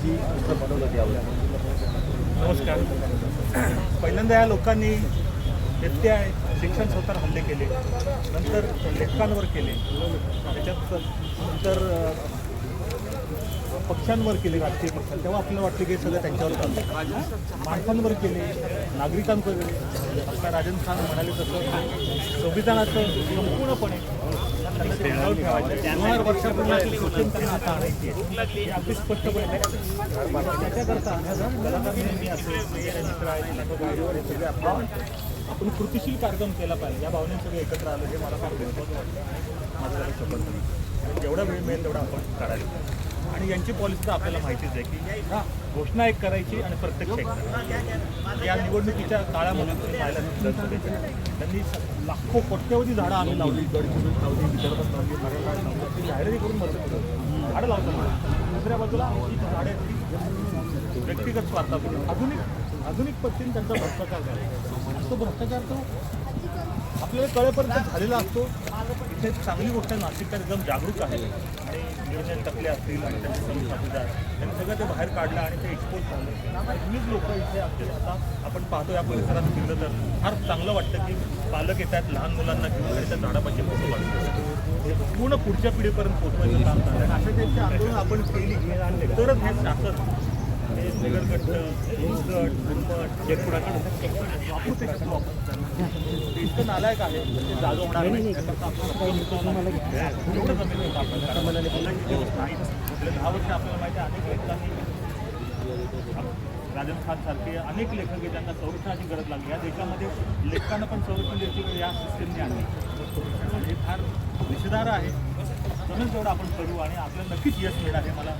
ही बनवलं त्यावर नमस्कार. पहिल्यांदा या लोकांनी व्यत्यय शिक्षण स्वतः हल्ले केले नंतर लेखकांवर केले. त्याच्यात नंतर पक्षांवर केले राजकीय पक्षांवर तेव्हा आपल्याला वाटलं की सगळं त्यांच्यावर चालतं माणसांवर केले नागरिकांवर केले. आपला राजन खान म्हणाले तसं. संविधानाचं संपूर्णपणे हजार वर्षापूर्वी त्यांना आता आणायची. आहे अगदी स्पष्टपणे त्याच्याकरता सगळे आपण कृतीशील कार्यक्रम केला पाहिजे. या भावनेने सगळे एकत्र आलं. हे मला फार महत्त्वाचं वाटतं. माझ्या शपथ जेवढा वेळ मिळेल तेवढा आपण काढायला आणि यांची पॉलिसी तर आपल्याला माहितीच आहे की घोषणा एक करायची आणि प्रत्यक्ष एक करायची. या निवडणुकीच्या काळामध्ये तुम्ही विधानसभेच्या त्यांनी लाखो कोट्यवधी झाडं आम्ही लावली. गडचिरोली लावली विदर्भात लावली मराठवाड्यात लावली. ती जाहिराती करून मदत झाडं लावतात दुसऱ्या बाजूला ही झाडं व्यक्तिगत स्वार्थापूर्वी आधुनिक आधुनिक पद्धतीने त्यांचा भ्रष्टाचार झाला तो भ्रष्टाचार तो आपल्याला कळेपर्यंत झालेला असतो. इथे चांगली गोष्ट आहे नाशिककर एकदम जागरूक आहे. आणि नियोजन टकले असतील आणि त्यांचे सगळे साथीदार त्यांनी सगळं ते बाहेर काढलं आणि ते एक्सपोज झालं. तुम्हीच लोक इथे आमचे आता आपण पाहतो या परिसरात फिरलं तर फार चांगलं वाटतं की पालक येतात लहान मुलांना घेऊन आणि त्या झाडापाशी फोटो काढतात हे पूर्ण पुढच्या पिढीपर्यंत पोहोचवायचं काम चाललं आहे अशा त्यांची आंदोलन आपण केली तरच हे शासन इतकं नालायक आहे ते जागा होणार नाही त्याकरता आपण आपल्याला कारण मला दहा वर्ष आपल्याला माहिती आहे अनेक लेखकांनी राजन खान सारखे अनेक लेखक आहेत ज्यांना संरक्षणाची गरज लागली या देशामध्ये लेखकांना पण संरक्षण द्यायची गरज या सिस्टीमने आणली हे फार निषेधार्ह आहे. जमेल तेवढं आपण करू आणि आपल्याला नक्कीच यश मिळणार हे मला